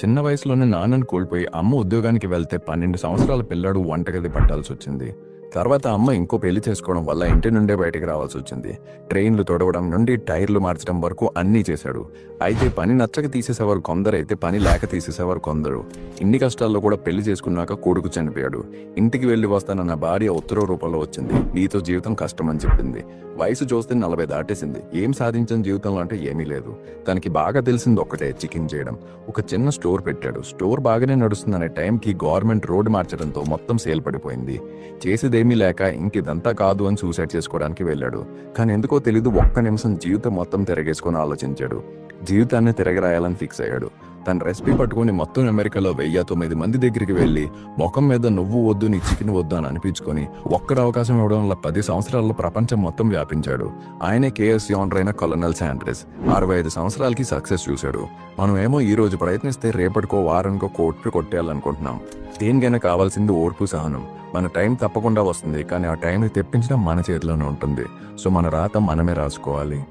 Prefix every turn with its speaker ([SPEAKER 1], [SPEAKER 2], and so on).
[SPEAKER 1] చిన్న వయసులోనే నాన్నని కోల్పోయి అమ్మ ఉద్యోగానికి వెళ్తే పన్నెండు సంవత్సరాల పిల్లాడు వంటగది పట్టాల్సి వచ్చింది తర్వాత అమ్మ ఇంకో పెళ్ళి చేసుకోవడం వల్ల ఇంటి నుండే బయటికి రావాల్సి వచ్చింది. ట్రైన్లు తొడవడం నుండి టైర్లు మార్చడం వరకు అన్నీ చేశాడు. అయితే పని నచ్చక తీసేసేవారు కొందరైతే పని లేక తీసేసేవారు కొందరు. ఇన్ని కష్టాల్లో కూడా పెళ్ళి చేసుకున్నాక కొడుకు చనిపోయాడు. ఇంటికి వెళ్ళి వస్తానన్న భార్య ఉత్తర రూపంలో వచ్చింది. నీతో జీవితం కష్టం అని చెప్పింది. వయసు చూస్తే నలభై దాటేసింది. ఏం సాధించిన జీవితంలో అంటే ఏమీ లేదు. తనకి బాగా తెలిసింది ఒక్కటే చికెన్ చేయడం. ఒక చిన్న స్టోర్ పెట్టాడు. స్టోర్ బాగానే నడుస్తుందనే టైంకి గవర్నమెంట్ రోడ్డు మార్చడంతో మొత్తం సేల్ పడిపోయింది. చేసేదేమీ లేక ఇంక ఇదంతా కాదు అని సూసైడ్ చేసుకోవడానికి వెళ్ళాడు. కానీ ఎందుకో తెలీదు ఒక్క నిమిషం జీవితం మొత్తం తిరగేసుకొని ఆలోచించాడు. జీవితాన్ని తిరగరాయాలని ఫిక్స్ అయ్యాడు. తన రెసిపీ పట్టుకుని మొత్తం అమెరికాలో వెయ్యి తొమ్మిది మంది దగ్గరికి వెళ్ళి ముఖం మీద నువ్వు వద్దు నీ చికెన్ వద్దు అని అనిపించుకొని ఒక్కడ అవకాశం ఇవ్వడం వల్ల పది సంవత్సరాల్లో ప్రపంచం మొత్తం వ్యాపించాడు. ఆయనే కేఎస్సీ ఆనర్ అయిన కొలనల్ శాండ్రెస్. అరవై ఐదు సంవత్సరాలకి సక్సెస్ చూశాడు. మనం ఏమో ఈ రోజు ప్రయత్నిస్తే రేపటికో వారానికో కోట్లు కొట్టేయాలనుకుంటున్నాం. దేనికైనా కావాల్సింది ఓర్పు సహనం. మన టైం తప్పకుండా వస్తుంది కానీ ఆ టైంని తెప్పించడం మన చేతిలోనే ఉంటుంది. సో మన రాత మనమే రాసుకోవాలి.